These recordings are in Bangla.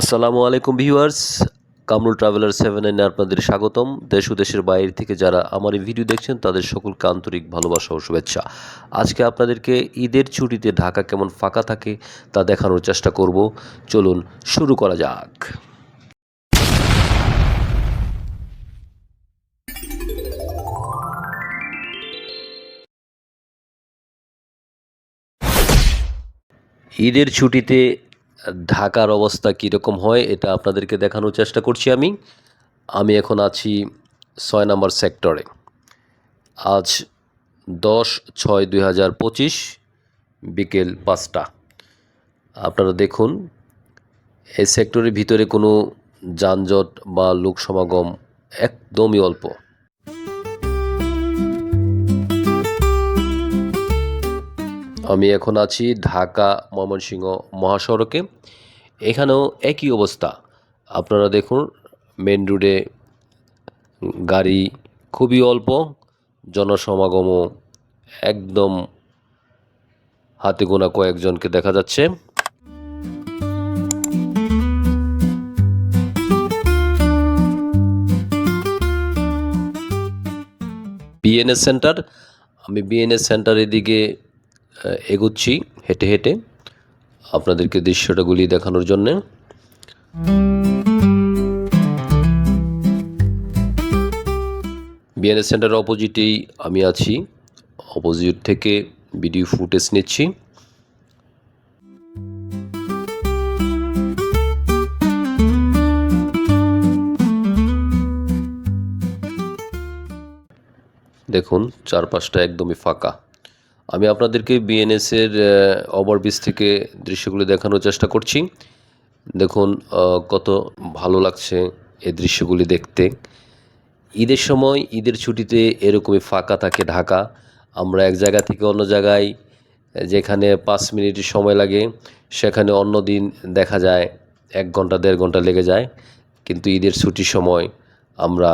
আসসালামু আলাইকুম ভিউয়ার্স, কামরুল ট্রাভেলার সেভেন নাইনে আপনাদের স্বাগতম। দেশ ও দেশের বাইরে থেকে যারা আমার এই ভিডিও দেখছেন, তাদের সকলকে আন্তরিক ভালোবাসা ও শুভেচ্ছা। আজকে আপনাদেরকে ঈদের ছুটিতে ঢাকা কেমন ফাঁকা থাকে তা দেখানোর চেষ্টা করব। চলুন শুরু করা যাক। ঈদের ছুটিতে ঢাকার অবস্থা কীরকম হয়, এটা আপনাদেরকে দেখানোর চেষ্টা করছি আমি। আমি এখন আছি ছয় নম্বর সেক্টরে। আজ দশ ছয় দুই হাজার পঁচিশ, বিকেল পাঁচটা। আপনারা দেখুন, এই সেক্টরের ভিতরে কোনো যানজট বা লোক সমাগম একদমই অল্প। আমি এখন আছি ঢাকা ময়মনসিংহ মহাসড়কে। এখানেও একই অবস্থা। আপনারা দেখুন মেন রোডে গাড়ি খুবই অল্প, জনসমাগমও একদম হাতে গোনা কয়েকজনকে দেখা যাচ্ছে। বিএনএস সেন্টার আমি বিএনএস সেন্টারের দিকে এগোচ্ছি হেঁটে হেঁটে আপনাদেরকে দৃশ্যটা দৃশ্যটাগুলি দেখানোর জন্যে। বিএনএস সেন্টারের অপোজিটেই আমি আছি। অপোজিট থেকে ভিডিও ফুটেজ নিচ্ছি। দেখুন, চারপাশটা একদমই ফাঁকা। আমি আপনাদেরকে বিএনএসের ওভারব্রিজ থেকে দৃশ্যগুলো দেখানোর চেষ্টা করছি। দেখুন কত ভালো লাগছে এই দৃশ্যগুলি দেখতে। ঈদের সময়, ঈদের ছুটিতে এরকমই ফাঁকা থাকে ঢাকা। আমরা এক জায়গা থেকে অন্য জায়গায়, যেখানে পাঁচ মিনিট সময় লাগে, সেখানে অন্য দিন দেখা যায়, এক ঘণ্টা, দেড় ঘণ্টা লেগে যায়। কিন্তু ঈদের ছুটির সময় আমরা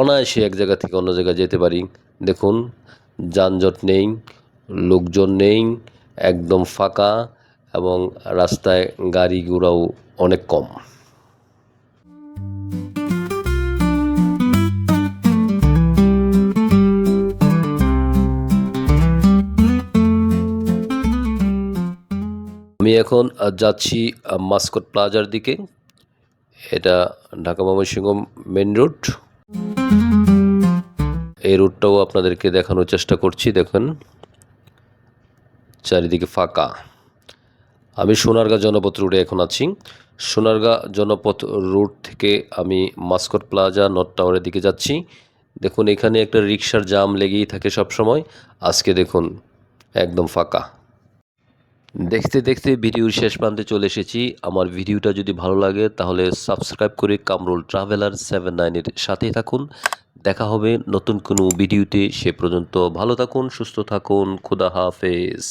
অনায়াসে এক জায়গা থেকে অন্য জায়গায় যেতে পারি। দেখুন যানজট নেই, লোকজন নেই, একদম ফাঁকা এবং রাস্তায় গাড়ি ঘোড়াও অনেক কম। আমি এখন যাচ্ছি মাস্কট প্লাজার দিকে। এটা ঢাকা ময়মনসিংহ মেন রোড। এই রুটটাও আপনাদেরকে দেখানোর চেষ্টা করছি, দেখুন। চারিদিকে ফাঁকা। আমি সোনারগাঁ জনপথ রুটে এখন আছি। সোনারগাঁ জনপথ রুট থেকে আমি মাস্কট প্লাজা, নর্থ টাওয়ারের দিকে যাচ্ছি। দেখুন, এখানে একটা রিক্সার জাম লেগেই থাকে সব সময় আজকে দেখুন, একদম ফাঁকা। দেখতে দেখতে ভিডিওর শেষ প্রান্তে চলে এসেছি। আমার ভিডিওটা যদি ভালো লাগে, তাহলে সাবস্ক্রাইব করে কামরুল ট্রাভেলার সেভেন নাইনের সাথেই থাকুন। দেখা হবে নতুন কোনো ভিডিওতে সে পর্যন্ত ভালো থাকুন সুস্থ থাকুন খুদা হাফেজ।